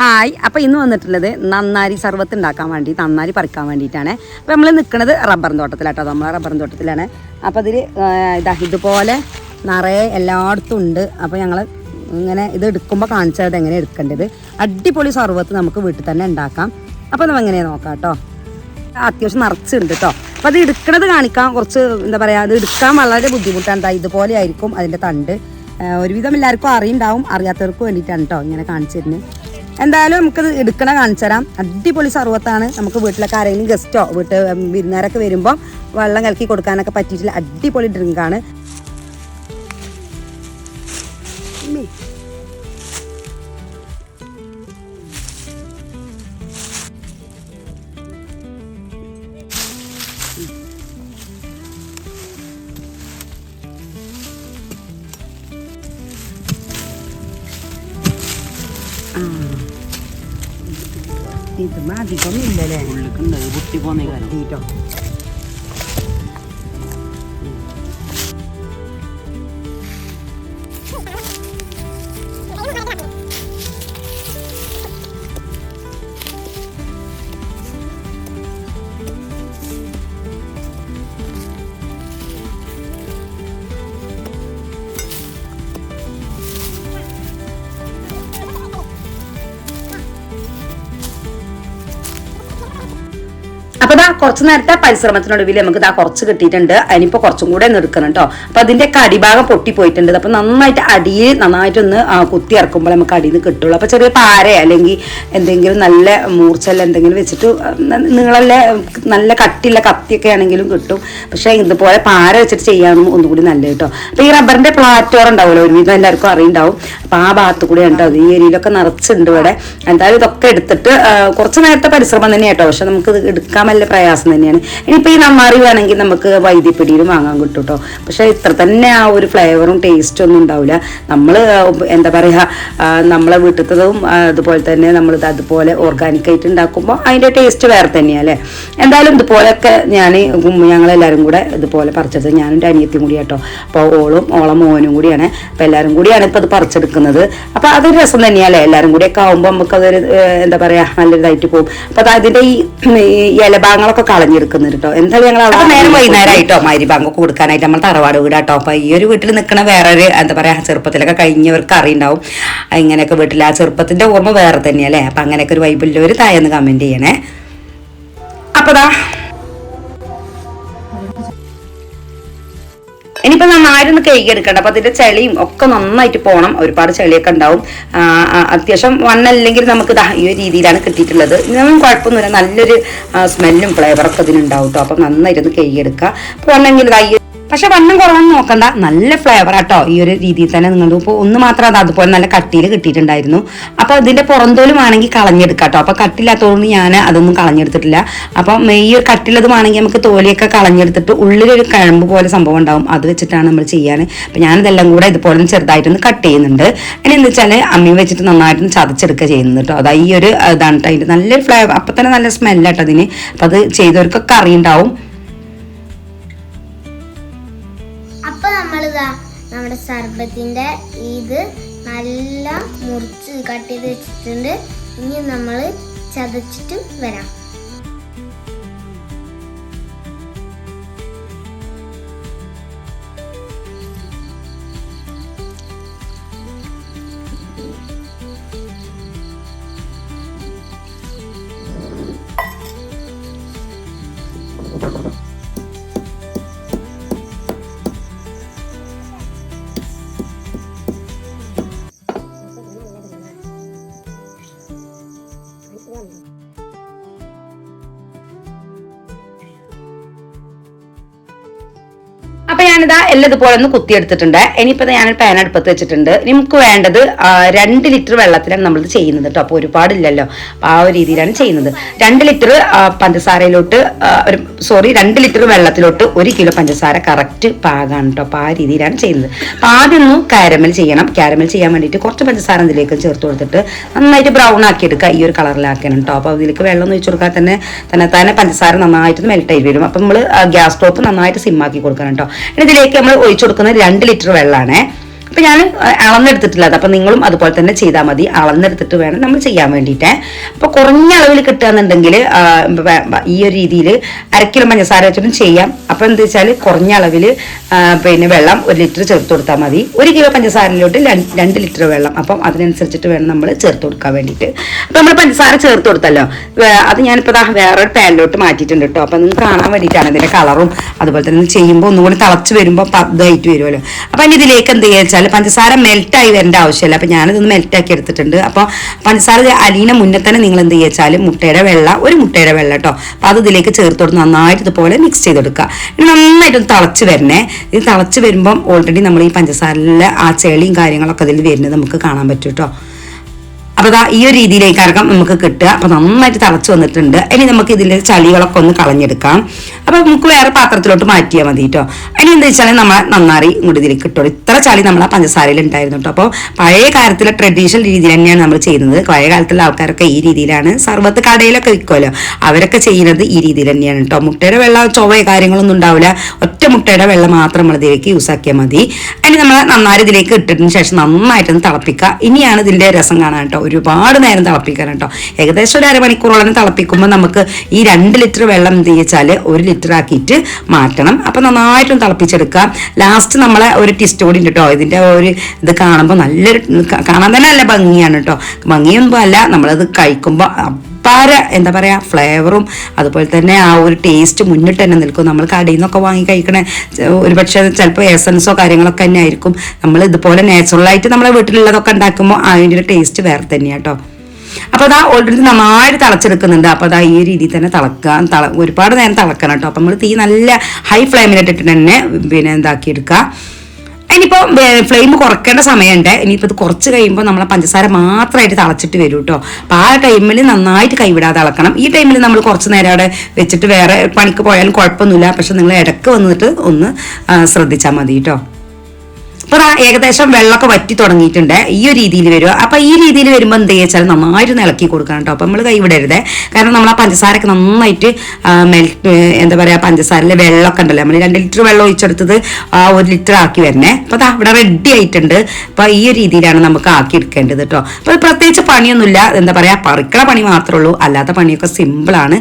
Hi. അപ്പോൾ ഇന്ന് വന്നിട്ടുള്ളത് നന്നാരി സർവത്ത് ഉണ്ടാക്കാൻ വേണ്ടി നന്നാരി പറിക്കാൻ വേണ്ടിയിട്ടാണ്. അപ്പോൾ നമ്മൾ നിൽക്കുന്നത് റബ്ബർ തോട്ടത്തിലാട്ടോ. നമ്മൾ റബ്ബർ തോട്ടത്തിലാണ്. അപ്പോൾ അതിൽ ഇതാ ഇതുപോലെ നിറയെ എല്ലായിടത്തും ഉണ്ട്. അപ്പോൾ ഞങ്ങൾ ഇങ്ങനെ ഇത് എടുക്കുമ്പോൾ കാണിച്ചത് എങ്ങനെ എടുക്കേണ്ടത്. അടിപൊളി സർവത്ത് നമുക്ക് വീട്ടിൽ തന്നെ ഉണ്ടാക്കാം. അപ്പോൾ നമ്മൾ എങ്ങനെ നോക്കാം കേട്ടോ അത്യാവശ്യം നിറച്ചുണ്ട് കേട്ടോ അപ്പോൾ അത് എടുക്കണത് കാണിക്കാൻ കുറച്ച് എന്താ പറയുക അത് എടുക്കാൻ വളരെ ബുദ്ധിമുട്ടാണ്. ഇതുപോലെ ആയിരിക്കും അതിന്റെ തണ്ട്. ഒരുവിധം എല്ലാവർക്കും അറിയുണ്ടാവും അറിയാത്തവർക്ക് വേണ്ടിയിട്ടാണ് കേട്ടോ ഇങ്ങനെ കാണിച്ചിരുന്നത്. എന്തായാലും നമുക്കത് എടുക്കണ കാണിച്ചു തരാം. അടിപൊളി സർവത്താണ്. നമുക്ക് വീട്ടിലൊക്കെ ആരെങ്കിലും ഗസ്റ്റോ വീട്ട് വിരുന്നുകാരൊക്കെ വരുമ്പോൾ വെള്ളം കലക്കി കൊടുക്കാനൊക്കെ പറ്റിയിട്ടുള്ള അടിപൊളി ഡ്രിങ്കാണ് ഇത് മാതിക്കൊന്നുമില്ലല്ലേ ഉള്ളിക്കുണ്ട് പൊട്ടി പോന്നേ അപ്പൊ ദാ കുറച്ച് നേരത്തെ പരിശ്രമത്തിനൊടുവിൽ നമുക്ക് ഇതാ കുറച്ച് കിട്ടിയിട്ടുണ്ട്. അതിനിപ്പോ കുറച്ചും കൂടെ എടുക്കണം കേട്ടോ അപ്പൊ അതിന്റെ അടിഭാഗം പൊട്ടിപ്പോയിട്ടുണ്ട്. അപ്പൊ നന്നായിട്ട് അടിയിൽ നന്നായിട്ടൊന്ന് കുത്തി ഇറക്കുമ്പോൾ നമുക്ക് അടിയിൽ നിന്ന് കിട്ടുള്ളൂ. അപ്പൊ ചെറിയ പാര അല്ലെങ്കിൽ എന്തെങ്കിലും നല്ല മൂർച്ചല്ല എന്തെങ്കിലും വെച്ചിട്ട് നിങ്ങളല്ല നല്ല കട്ടിയുള്ള കത്തിയൊക്കെ ആണെങ്കിലും കിട്ടും. പക്ഷെ ഇതുപോലെ പാര വെച്ചിട്ട് ചെയ്യാനും ഒന്നുകൂടി നല്ല കേട്ടോ അപ്പൊ ഈ റബ്ബറിന്റെ പ്ലാറ്റോർ ഉണ്ടാവുമല്ലോ ഒരുവിധം എല്ലാവർക്കും അറിയുണ്ടാവും. അപ്പൊ ആ ഭാഗത്ത് കൂടെ ഉണ്ടാവും ഈ ഏരിയയിലൊക്കെ നിറച്ചുണ്ട് ഇവിടെ. എന്തായാലും ഇതൊക്കെ എടുത്തിട്ട് കുറച്ച് നേരത്തെ പരിശ്രമം തന്നെയാട്ടോ പക്ഷെ നമുക്ക് ഇത് എടുക്കാൻ വലിയ പ്രയാസം തന്നെയാണ്. ഇനിയിപ്പോൾ ഈ നമ്മാറി വേണമെങ്കിൽ നമുക്ക് വൈദ്യപ്പിടിയിലും വാങ്ങാൻ കിട്ടും കേട്ടോ പക്ഷെ ഇത്ര തന്നെ ആ ഒരു ഫ്ലേവറും ടേസ്റ്റും ഒന്നും ഉണ്ടാവില്ല. നമ്മൾ എന്താ പറയുക നമ്മളെ വീട്ടിലത്തതും അതുപോലെ തന്നെ നമ്മൾ അതുപോലെ ഓർഗാനിക് ആയിട്ട് ഉണ്ടാക്കുമ്പോൾ അതിന്റെ ടേസ്റ്റ് വേറെ തന്നെയാണ് അല്ലേ? എന്തായാലും ഇതുപോലെയൊക്കെ ഞാൻ ഞങ്ങളെല്ലാവരും കൂടെ ഇതുപോലെ പറിച്ചത് ഞാനും എന്റെ അനിയത്തിയും കൂടി കേട്ടോ അപ്പോൾ ഓളും ഓളം മോനും കൂടിയാണ്. അപ്പോൾ എല്ലാവരും കൂടിയാണ് ഇപ്പോൾ അത് പറിച്ചെടുക്കുന്നത്. അപ്പോൾ അതൊരു രസം തന്നെയല്ലേ എല്ലാവരും കൂടിയൊക്കെ ആകുമ്പോൾ നമുക്കതൊരു എന്താ പറയുക നല്ലൊരിതായിട്ട് പോകും. അപ്പോൾ അത് അതിന്റെ ഈ ഈ ഇലഭാഗങ്ങളൊക്കെ കളഞ്ഞെടുക്കുന്നുണ്ട് കേട്ടോ എന്തായാലും ഞങ്ങൾ അവിടെ നേരം വൈകുന്നേരമായിട്ടോ മരി ബാങ്കൊക്കെ കൊടുക്കാനായിട്ട് നമ്മൾ തറവാട് വീടാട്ടോ. അപ്പൊ ഈ ഒരു വീട്ടിൽ നിൽക്കണ വേറൊരു എന്താ പറയാ ചെറുപ്പത്തിലൊക്കെ കഴിഞ്ഞവർക്ക് അറിയുണ്ടാവും. ഇങ്ങനെയൊക്കെ വീട്ടിൽ ആ ചെറുപ്പത്തിന്റെ ഓർമ്മ വേറെ തന്നെയല്ലേ? അപ്പൊ അങ്ങനെയൊക്കെ ഒരു വൈബിലുള്ളവർ തായെന്ന് കമന്റ് ചെയ്യണേ. അപ്പോൾ ദാ ഇനിയിപ്പോ നന്നായിട്ടൊന്ന് എടുക്കണ്ട അപ്പൊ അതിന്റെ ചെളിയും ഒക്കെ നന്നായിട്ട് പോണം. ഒരുപാട് ചെളിയൊക്കെ ഉണ്ടാവും. അത്യാവശ്യം വണ്ണല്ലെങ്കിൽ നമുക്ക് ദാ ഈ ഒരു രീതിയിലാണ് കിട്ടിയിട്ടുള്ളത്. ഇതൊന്നും കുഴപ്പമൊന്നുമില്ല. നല്ലൊരു സ്മെല്ലും ഫ്ലേവറൊക്കെ ഇതിനുണ്ടാവും കേട്ടോ അപ്പൊ നന്നായിട്ടൊന്ന് കേക്ക് എടുക്കുക അപ്പൊ വണ്ണെങ്കിൽ ദാ ഈ പക്ഷെ വണ്ണം കുറവൊന്നും നോക്കണ്ട. നല്ല ഫ്ലേവർ ആട്ടോ ഈ ഒരു രീതിയിൽ തന്നെ നിങ്ങൾ ഇപ്പോൾ ഒന്ന് മാത്രം അത് അതുപോലെ നല്ല കട്ടിയിൽ കിട്ടിയിട്ടുണ്ടായിരുന്നു. അപ്പോൾ ഇതിന്റെ പുറന്തോലും ആണെങ്കിൽ കളഞ്ഞെടുക്കാം കേട്ടോ. അപ്പോൾ കട്ടില്ലാത്തതുകൊണ്ട് ഞാൻ അതൊന്നും കളഞ്ഞെടുത്തിട്ടില്ല. അപ്പം ഈ ഒരു കട്ടിലതുമാണെങ്കിൽ നമുക്ക് തോലിയൊക്കെ കളഞ്ഞെടുത്തിട്ട് ഉള്ളിലൊരു കഴമ്പ് പോലെ സംഭവം ഉണ്ടാവും. അത് വെച്ചിട്ടാണ് നമ്മൾ ചെയ്യാൻ അപ്പം ഞാനിതെല്ലാം കൂടെ ഇതുപോലെ ചെറുതായിട്ടൊന്ന് കട്ട് ചെയ്യുന്നുണ്ട്. ഇനി എന്താ വെച്ചാൽ അമ്മി വെച്ചിട്ട് നന്നായിട്ടൊന്ന് ചതച്ചെടുക്കുക ചെയ്യുന്നത് കേട്ടോ. അതാ ഈ ഒരു ഇതാണ് കേട്ടോ. അതിന്റെ നല്ലൊരു ഫ്ലേവർ അപ്പം തന്നെ നല്ല സ്മെല്ലാട്ടോ അതിന്. അപ്പം അത് ചെയ്തവർക്കൊക്കെ അറിയുണ്ടാവും. നമ്മളിതാ നമ്മുടെ സർബത്തിന്റെ ഇത് നല്ല മുറിച്ച് കട്ട് ചെയ്ത് വെച്ചിട്ടുണ്ട്. ഇനി നമ്മൾ ചതച്ചിട്ട് വരാം. ഞാനിതാ എല്ലാം ഇതുപോലെ ഒന്ന് കുത്തിയെടുത്തിട്ടുണ്ട് ഇനിയിപ്പോൾ ഞാൻ പാൻ അടുപ്പത്ത് വെച്ചിട്ടുണ്ട്. നമുക്ക് വേണ്ടത് രണ്ട് ലിറ്റർ വെള്ളത്തിലാണ് നമ്മൾ ചെയ്യുന്നത് കേട്ടോ. അപ്പോൾ ഒരുപാടില്ലല്ലോ. അപ്പോൾ ആ ഒരു രീതിയിലാണ് ചെയ്യുന്നത്. രണ്ട് ലിറ്റർ പഞ്ചസാരയിലോട്ട് ഒരു സോറി രണ്ട് ലിറ്റർ വെള്ളത്തിലോട്ട് ഒരു കിലോ പഞ്ചസാര കറക്റ്റ് പാകാണ് കേട്ടോ. അപ്പോൾ ആ രീതിയിലാണ് ചെയ്യുന്നത്. അപ്പോൾ ആദ്യം ഒന്ന് കാരമൽ ചെയ്യണം. കാരമൽ ചെയ്യാൻ വേണ്ടിയിട്ട് കുറച്ച് പഞ്ചസാര ഇതിലേക്ക് ചേർത്ത് കൊടുത്തിട്ട് നന്നായിട്ട് ബ്രൗൺ ആക്കി എടുക്കുക ഈ ഒരു കളറിലാക്കണം കേട്ടോ. അപ്പോൾ ഇതിലേക്ക് വെള്ളം ഒന്ന് ഒഴിച്ചു കൊടുക്കാൻ തന്നെ തന്നെ തന്നെ പഞ്ചസാര നന്നായിട്ട് മെൽറ്റ് ആയി വരും. അപ്പോൾ നമ്മൾ ഗ്യാസ് സ്റ്റോപ്പ് നന്നായിട്ട് സിമ്മാക്കി കൊടുക്കണം കേട്ടോ. ഇതിലേക്ക് നമ്മൾ ഒഴിച്ചു കൊടുക്കുന്നത് രണ്ട് ലിറ്റർ വെള്ളമാണേ. അപ്പൊ ഞാൻ അളന്നെടുത്തിട്ടില്ല. അപ്പൊ നിങ്ങളും അതുപോലെ തന്നെ ചെയ്താൽ മതി. അളന്നെടുത്തിട്ട് വേണം നമ്മൾ ചെയ്യാൻ വേണ്ടിയിട്ട്. അപ്പൊ കുറഞ്ഞ അളവിൽ കിട്ടുകയെന്നുണ്ടെങ്കിൽ ഈ ഒരു രീതിയിൽ അരക്കിലോ പഞ്ചസാര വെച്ചിട്ടും ചെയ്യാം. അപ്പൊ എന്താ വെച്ചാൽ കുറഞ്ഞ അളവിൽ പിന്നെ വെള്ളം ഒരു ലിറ്റർ ചേർത്ത് കൊടുത്താൽ മതി. ഒരു കിലോ പഞ്ചസാരയിലോട്ട് രണ്ട് ലിറ്റർ വെള്ളം. അപ്പം അതിനനുസരിച്ചിട്ട് വേണം നമ്മൾ ചേർത്ത് കൊടുക്കാൻ വേണ്ടിയിട്ട്. അപ്പൊ നമ്മൾ പഞ്ചസാര ചേർത്ത് കൊടുത്തല്ലോ. അത് ഞാനിപ്പോൾ വേറൊരു പാനിലോട്ട് മാറ്റിയിട്ടുണ്ട് കേട്ടോ. അപ്പൊ നിങ്ങൾക്ക് കാണാൻ വേണ്ടിയിട്ടാണ് അതിന്റെ കളറും അതുപോലെ തന്നെ ചെയ്യുമ്പോൾ ഒന്നും കൂടി തിളച്ച് വരുമ്പോൾ ഇതായിട്ട് വരുമല്ലോ അപ്പൊ ഇതിലേക്ക് എന്ത് ചെയ്യുക വെച്ചാൽ പഞ്ചസാര മെൽറ്റായി വരേണ്ട ആവശ്യമില്ല. അപ്പം ഞാനിതൊന്ന് മെൽറ്റാക്കി എടുത്തിട്ടുണ്ട്. അപ്പോൾ പഞ്ചസാര അലീന മുന്നേ തന്നെ നിങ്ങൾ എന്ത് ചെയ്യുക വെച്ചാൽ മുട്ടയുടെ വെള്ള ഒരു മുട്ടയുടെ വെള്ള കേട്ടോ അപ്പോൾ അത് ഇതിലേക്ക് ചേർത്ത് നന്നായിട്ട് ഇതുപോലെ മിക്സ് ചെയ്തെടുക്കുക. ഇനി നന്നായിട്ട് ഒന്ന് തിളച്ച് വരണേ. ഇത് തിളച്ച് വരുമ്പം ഓൾറെഡി നമ്മൾ ഈ പഞ്ചസാരയിലെ ആ ചെളിയും കാര്യങ്ങളൊക്കെ അതിൽ വരുന്നത് നമുക്ക് കാണാൻ പറ്റും കേട്ടോ അപ്പൊ ഇതാ ഈ ഒരു രീതിയിലേക്കായിരിക്കാം നമുക്ക് കിട്ടുക. അപ്പൊ നന്നായിട്ട് തിളച്ച് വന്നിട്ടുണ്ട്. ഇനി നമുക്ക് ഇതിലെ ചളികളൊക്കെ ഒന്ന് കളഞ്ഞെടുക്കാം. അപ്പൊ നമുക്ക് വേറെ പാത്രത്തിലോട്ട് മാറ്റിയാൽ മതി കേട്ടോ ഇനി എന്താ വെച്ചാൽ നമ്മൾ നന്നാറി ഇങ്ങോട്ട് ഇതിലേക്ക് കിട്ടുള്ളൂ ഇത്ര ചളി നമ്മളെ പഞ്ചസാരയിൽ ഉണ്ടായിരുന്നു കേട്ടോ അപ്പോൾ പഴയ കാലത്തിലെ ട്രഡീഷണൽ രീതി തന്നെയാണ് നമ്മൾ ചെയ്യുന്നത്. പഴയ കാലത്തുള്ള ആൾക്കാരൊക്കെ ഈ രീതിയിലാണ്. സർവത്ത് കടയിലൊക്കെ വിൽക്കുമല്ലോ അവരൊക്കെ ചെയ്യുന്നത് ഈ രീതിയിൽ തന്നെയാണ് കേട്ടോ മുട്ടയുടെ വെള്ളം ചൊവ്വയോ കാര്യങ്ങളൊന്നും ഉണ്ടാവില്ല. ഒറ്റ മുട്ടയുടെ വെള്ളം മാത്രം നമ്മൾ ഇതിലേക്ക് യൂസ് ആക്കിയാൽ മതി. ഇനി നമ്മൾ നന്നായി ഇതിലേക്ക് ഇട്ടതിന് ശേഷം നന്നായിട്ടൊന്ന് തിളപ്പിക്കുക. ഇനിയാണ് ഇതിന്റെ രസം കാണാൻ കേട്ടോ ഒരുപാട് നേരം തിളപ്പിക്കാൻ കേട്ടോ. ഏകദേശം ഒരു അരമണിക്കൂറോളം തിളപ്പിക്കുമ്പോൾ നമുക്ക് ഈ രണ്ട് ലിറ്റർ വെള്ളം എന്ത് വെച്ചാൽ ഒരു ലിറ്റർ ആക്കിയിട്ട് മാറ്റണം. അപ്പം നന്നായിട്ടും തിളപ്പിച്ചെടുക്കാം ലാസ്റ്റ് നമ്മളെ ഒരു ടിസ്റ്റ് കൂടി ഉണ്ട് കേട്ടോ. ഇതിന്റെ ഒരു ഇത് കാണുമ്പോൾ നല്ലൊരു കാണാൻ തന്നെ നല്ല ഭംഗിയാണ് കേട്ടോ. ഭംഗിയൊന്നും അല്ല നമ്മളത് കഴിക്കുമ്പോൾ അപ്പാര എന്താ പറയുക ഫ്ലേവറും അതുപോലെ തന്നെ ആ ഒരു ടേസ്റ്റ് മുന്നിട്ട് തന്നെ നിൽക്കും. നമ്മൾ കടയിൽ നിന്നൊക്കെ വാങ്ങി കഴിക്കണ ഒരുപക്ഷെ ചിലപ്പോൾ എസൻസോ കാര്യങ്ങളൊക്കെ തന്നെ ആയിരിക്കും. നമ്മൾ ഇതുപോലെ നാച്ചുറലായിട്ട് നമ്മളെ വീട്ടിലുള്ളതൊക്കെ ഉണ്ടാക്കുമ്പോൾ അതിന്റെ ഒരു ടേസ്റ്റ് വേറെ തന്നെയാണ് കേട്ടോ അപ്പോൾ അതാ ഓൾറെഡി നന്നായിട്ട് തിളച്ചെടുക്കുന്നുണ്ട്. അപ്പോൾ അതാ ഈ രീതിയിൽ തന്നെ തിളക്കാൻ തള ഒരുപാട് നേരം തിളക്കണം കേട്ടോ അപ്പോൾ നമ്മൾ തീ നല്ല ഹൈ ഫ്ലെയിമിലിട്ടിട്ട് തന്നെ പിന്നെ എന്താക്കിയെടുക്കുക ഇനിയിപ്പോൾ ഫ്ലെയിം കുറക്കേണ്ട സമയമുണ്ട്. ഇനിയിപ്പോൾ ഇത് കുറച്ച് കഴിയുമ്പോൾ നമ്മൾ പഞ്ചസാര മാത്രമായിട്ട് തിളച്ചിട്ട് വരും കേട്ടോ അപ്പോൾ ആ ടൈമിൽ നന്നായിട്ട് കൈവിടാതെ ഇളക്കണം ഈ ടൈമിൽ നമ്മൾ കുറച്ച് നേരം അവിടെ വെച്ചിട്ട് വേറെ പണിക്ക് പോയാലും കുഴപ്പമൊന്നുമില്ല. പക്ഷെ നിങ്ങൾ ഇടയ്ക്ക് വന്നിട്ട് ഒന്ന് ശ്രദ്ധിച്ചാൽ മതി കേട്ടോ ദാ ഏകദേശം വെള്ളമൊക്കെ വറ്റി തുടങ്ങിയിട്ടുണ്ട്. ഈ ഒരു രീതിയിൽ വരും. അപ്പൊ ഈ രീതിയിൽ വരുമ്പോൾ എന്ത് വെച്ചാൽ നന്നായിട്ട് ഇളക്കി കൊടുക്കണം കേട്ടോ അപ്പൊ നമ്മൾ കൈവിടരുത് കാരണം നമ്മൾ ആ പഞ്ചസാരയൊക്കെ നന്നായിട്ട് മെൽറ്റ് എന്താ പറയാ പഞ്ചസാരയിലെ വെള്ളമൊക്കെ ഉണ്ടല്ലോ. നമ്മൾ രണ്ട് ലിറ്റർ വെള്ളം ഒഴിച്ചെടുത്തത് ആ ഒരു ലിറ്റർ ആക്കി വരണേ. അപ്പൊ ദാ ഇവിടെ റെഡി ആയിട്ടുണ്ട്. അപ്പൊ ഈ ഒരു രീതിയിലാണ് നമുക്ക് ആക്കി എടുക്കേണ്ടത് കേട്ടോ അപ്പൊ പ്രത്യേകിച്ച് പണിയൊന്നുമില്ല. എന്താ പറയാ പറിക്കണ പണി മാത്രമേ ഉള്ളൂ. അല്ലാത്ത പണിയൊക്കെ സിമ്പിളാണ്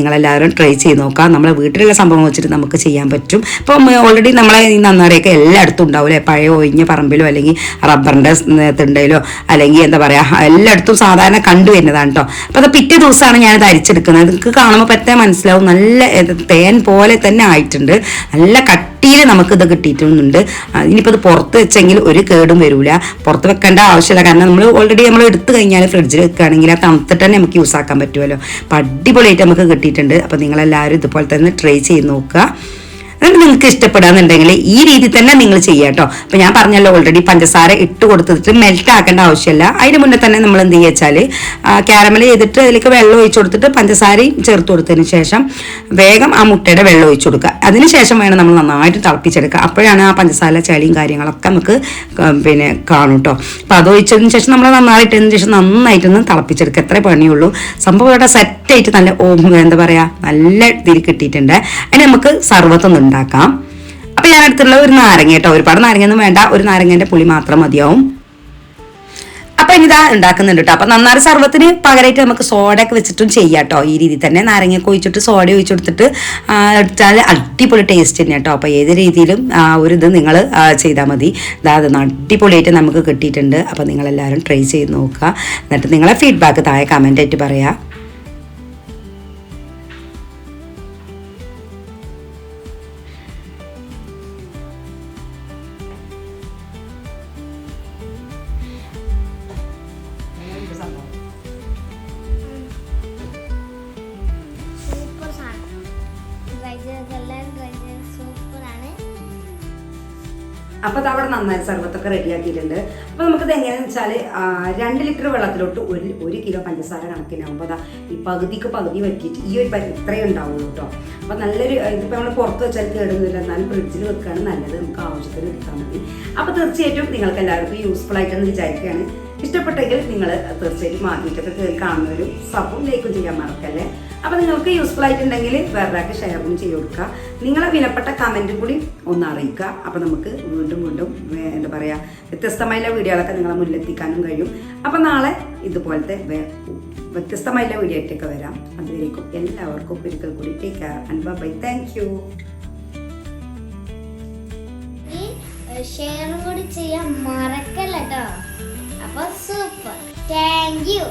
നിങ്ങൾ എല്ലാവരും ട്രൈ ചെയ്ത് നോക്കാം. നമ്മളെ വീട്ടിലുള്ള സംഭവം വെച്ചിട്ട് നമുക്ക് ചെയ്യാൻ പറ്റും. ഇപ്പം ഓൾറെഡി നമ്മളെ ഈ നന്നാറിയൊക്കെ എല്ലായിടത്തും ഉണ്ടാവില്ലേ പഴയ ഒഴിഞ്ഞ പറമ്പിലോ അല്ലെങ്കിൽ റബ്ബറിന്റെ തിണ്ടയിലോ അല്ലെങ്കിൽ എന്താ പറയുക എല്ലായിടത്തും സാധാരണ കണ്ടുവരുന്നതാണ് കേട്ടോ അപ്പോൾ അത് പിറ്റേ ദിവസമാണ് ഞാനത് അരിച്ചെടുക്കുന്നത്. നിങ്ങൾക്ക് കാണുമ്പോൾ പറ്റേ മനസ്സിലാവും. നല്ല തേൻ പോലെ തന്നെ ആയിട്ടുണ്ട്. നല്ല കട്ടിയിൽ നമുക്കിത് കിട്ടിയിട്ടുണ്ട്. ഇനിയിപ്പോൾ ഇത് പുറത്ത് വെച്ചെങ്കിൽ ഒരു കേടും വരില്ല പുറത്ത് വെക്കേണ്ട ആവശ്യമില്ല. കാരണം നമ്മൾ ഓൾറെഡി നമ്മൾ എടുത്തു കഴിഞ്ഞാൽ ഫ്രിഡ്ജിൽ വെക്കുകയാണെങ്കിൽ ആ തണുത്തിട്ട് തന്നെ നമുക്ക് യൂസ് ആക്കാൻ പറ്റുമല്ലോ അപ്പം അടിപൊളിയായിട്ട് നമുക്ക് കിട്ടിയിട്ടുണ്ട്. അപ്പോൾ നിങ്ങളെല്ലാവരും ഇതുപോലെ തന്നെ ട്രൈ ചെയ്ത് നോക്കുക. എന്നിട്ട് നിങ്ങൾക്ക് ഇഷ്ടപ്പെടാന്നുണ്ടെങ്കിൽ ഈ രീതി തന്നെ നിങ്ങൾ ചെയ്യുക കേട്ടോ അപ്പം ഞാൻ പറഞ്ഞല്ലോ ഓൾറെഡി പഞ്ചസാര ഇട്ട് കൊടുത്തിട്ട് മെൽറ്റ് ആക്കേണ്ട ആവശ്യമില്ല. അതിന് മുന്നേ തന്നെ നമ്മൾ എന്ത് ചെയ്യുക വെച്ചാൽ ക്യാരമൽ ചെയ്തിട്ട് അതിലേക്ക് വെള്ളം ഒഴിച്ചു കൊടുത്തിട്ട് പഞ്ചസാരയും ചേർത്ത് കൊടുത്തതിന് ശേഷം വേഗം ആ മുട്ടയുടെ വെള്ളം ഒഴിച്ചു കൊടുക്കുക. അതിന് ശേഷം വേണം നമ്മൾ നന്നായിട്ട് തിളപ്പിച്ചെടുക്കുക. അപ്പോഴാണ് ആ പഞ്ചസാര ചളിയും കാര്യങ്ങളൊക്കെ നമുക്ക് പിന്നെ കാണും കേട്ടോ അപ്പോൾ അത് ഒഴിച്ചതിന് ശേഷം നമ്മൾ നന്നായിട്ടതിന് ശേഷം നന്നായിട്ടൊന്ന് തിളപ്പിച്ചെടുക്കുക. എത്ര പണിയുള്ളൂ. സംഭവം ഇവിടെ സെറ്റായിട്ട് നല്ല എന്താ പറയുക നല്ല ഇതിൽ കിട്ടിയിട്ടുണ്ട്. അതിന് നമുക്ക് സർവത്തൊന്ന് ഉണ്ടാക്കാം. അപ്പൊ ഞാൻ അടുത്തുള്ള ഒരു നാരങ്ങ കേട്ടോ. ഒരുപാട് നാരങ്ങയൊന്നും വേണ്ട. ഒരു നാരങ്ങന്റെ പുളി മാത്രം മതിയാവും. അപ്പൊ ഇനി ഇതാ ഉണ്ടാക്കുന്നുണ്ട് കേട്ടോ. അപ്പൊ നന്നാറ് സർവത്തിന് പകരമായിട്ട് നമുക്ക് സോഡ ഒക്കെ വെച്ചിട്ടും ചെയ്യാം കേട്ടോ. ഈ രീതി തന്നെ നാരങ്ങയൊക്കെ ഒഴിച്ചിട്ട് സോഡ ഒഴിച്ചു കൊടുത്തിട്ട് എടുത്താൽ അടിപൊളി ടേസ്റ്റ് തന്നെ കേട്ടോ. അപ്പൊ ഏത് രീതിയിലും ഒരു ഇത് നിങ്ങൾ ചെയ്താൽ മതി. ഇതാ അത് അടിപൊളിയായിട്ട് നമുക്ക് കിട്ടിയിട്ടുണ്ട്. അപ്പൊ നിങ്ങളെല്ലാവരും ട്രൈ ചെയ്ത് നോക്കുക. എന്നിട്ട് നിങ്ങളെ ഫീഡ്ബാക്ക് താഴെ കമന്റ് ആയിട്ട് അപ്പൊ അത് അവിടെ നന്നായി സർബത്തൊക്കെ റെഡിയാക്കിയിട്ടുണ്ട് അപ്പൊ നമുക്കിത് എങ്ങനെയാന്ന് വെച്ചാൽ ആ, രണ്ട് ലിറ്റർ വെള്ളത്തിലോട്ട് ഒരു ഒരു കിലോ പഞ്ചസാര കണക്കിനാകുമ്പോൾ അതാ ഈ പകുതിക്ക് പകുതി വറ്റിയിട്ട് ഈ ഒരു ഇത്രയേ ഉണ്ടാവുള്ളൂ കേട്ടോ. അപ്പൊ നല്ലൊരു ഇതിപ്പോ നമ്മൾ പുറത്ത് വെച്ചാൽ കേടുന്നില്ല. എന്നാലും ഫ്രിഡ്ജിൽ വെക്കുകയാണ് നല്ലത്. നമുക്ക് ആവശ്യത്തിന് എടുക്കാൻ മതി. അപ്പൊ തീർച്ചയായിട്ടും നിങ്ങൾക്ക് എല്ലാവർക്കും യൂസ്ഫുൾ ആയിട്ടെന്ന് വിചാരിക്കുകയാണ്. ഇഷ്ടപ്പെട്ടെങ്കിൽ നിങ്ങൾ തീർച്ചയായിട്ടും മാർക്കറ്റൊക്കെ കയറി കാണുന്നവരും സബും ലൈക്കും ചെയ്യാൻ മറക്കല്ലേ? അപ്പൊ നിങ്ങൾക്ക് യൂസ്ഫുൾ ആയിട്ടുണ്ടെങ്കിൽ വേറൊരാൾക്ക് ഷെയറും ചെയ്ത് കൊടുക്കുക. നിങ്ങളെ വിലപ്പെട്ട കമന്റും കൂടി ഒന്ന് അറിയിക്കുക. അപ്പോൾ നമുക്ക് വീണ്ടും വീണ്ടും എന്താ പറയുക വ്യത്യസ്തമായുള്ള വീഡിയോകളൊക്കെ നിങ്ങളെ മുന്നിലെത്തിക്കാനും കഴിയും. അപ്പോൾ നാളെ ഇതുപോലത്തെ വേ- വ്യത്യസ്തമായുള്ള വീഡിയോ ആയിട്ടൊക്കെ വരാം. അതുവരേക്കും എല്ലാവർക്കും ഒരിക്കൽ കൂടി take care and bye thank you ഷെയറും കൂടി ചെയ്യാൻ മറക്കല്ലോ അപ്പൊ സൂപ്പർ താങ്ക് യു